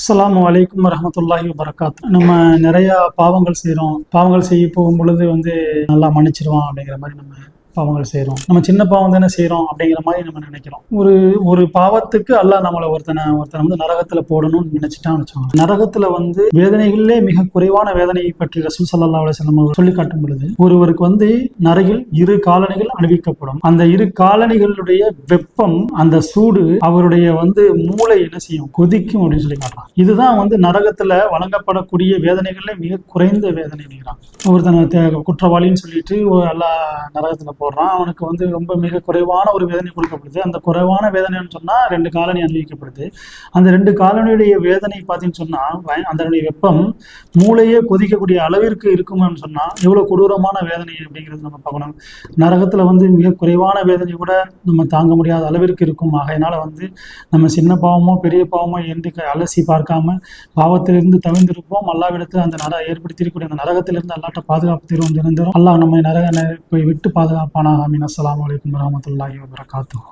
அஸ்லாம் வலைக்கம் வரஹமத்துல்லாஹி வரகாத் நம்ம நிறைய பாவங்கள் செய்கிறோம் பாவங்கள் செய்ய போகும் பொழுது வந்து நல்லா மன்னிச்சிருவான் அப்படிங்கிற மாதிரி நம்ம பாவங்கள் செய்கிறோம் நம்ம சின்ன பாவம் தானே செய்கிறோம் அப்படிங்கிற மாதிரி நம்ம நினைக்கிறோம். ஒரு ஒரு பாவத்துக்கு அல்லாஹ் நம்மளை ஒருத்தனை ஒருத்தனை வந்து நரகத்தில் போடணும்னு நினைச்சிட்டான்னு வச்சோம் நரகத்தில் வந்து வேதனைகளிலே மிக குறைவான வேதனையை பற்றி ரசூல் சல்லா அலுவலம் அவர் சொல்லி காட்டும் பொழுது ஒருவருக்கு வந்து நரகில் இரு காலணிகள் அணிவிக்கப்படும். அந்த இரு காலணிகளுடைய வெப்பம் அந்த சூடு அவருடைய வந்து மூளை என்ன செய்யும்? கொதிக்கும் அப்படின்னு சொல்லி காட்டுறான். இதுதான் வந்து நரகத்தில் வழங்கப்படக்கூடிய வேதனைகளில் மிக குறைந்த வேதனை நினைக்கிறான் ஒருத்தனை குற்றவாளின்னு சொல்லிட்டு எல்லா நரகத்தில் போடுறான். அவனுக்கு வந்து ரொம்ப மிக குறைவான ஒரு வேதனை கொடுக்கப்படுது. அந்த குறைவான வேதனைன்னு சொன்னா ரெண்டு காலனி அனுபவிக்கப்படுது. அந்த ரெண்டு காலனியுடைய வேதனை பார்த்தீங்கன்னு சொன்னா அதனுடைய வெப்பம் மூளையே கொதிக்கக்கூடிய அளவிற்கு இருக்குமான்னு சொன்னா எவ்வளவு கொடூரமான வேதனை அப்படிங்கிறது நம்ம பார்க்கணும். நரகத்துல வந்து மிக குறைவான வேதனை கூட நம்ம தாங்க முடியாத அளவிற்கு இருக்கும். ஆகையினால வந்து நம்ம சின்ன பாவமோ பெரிய பாவமோ என்று க- அலசி பார்க்காம பாவத்திலிருந்து தவிர்ந்திருப்போம் அல்லாவிடத்தில் அந்த நர ஏற்படுத்தியிருக்கக்கூடிய அந்த நரகத்திலிருந்து அல்லாட்ட பாதுகாப்பு தீர்வு தினந்தரும் அல்லாஹ் நம்ம நரக போய் விட்டு பாதுகாப்பானாக அமீன் அஸ்ஸலாமு அலைக்கும் வரஹ்மத்துல்லாஹி வபரகாத்துஹு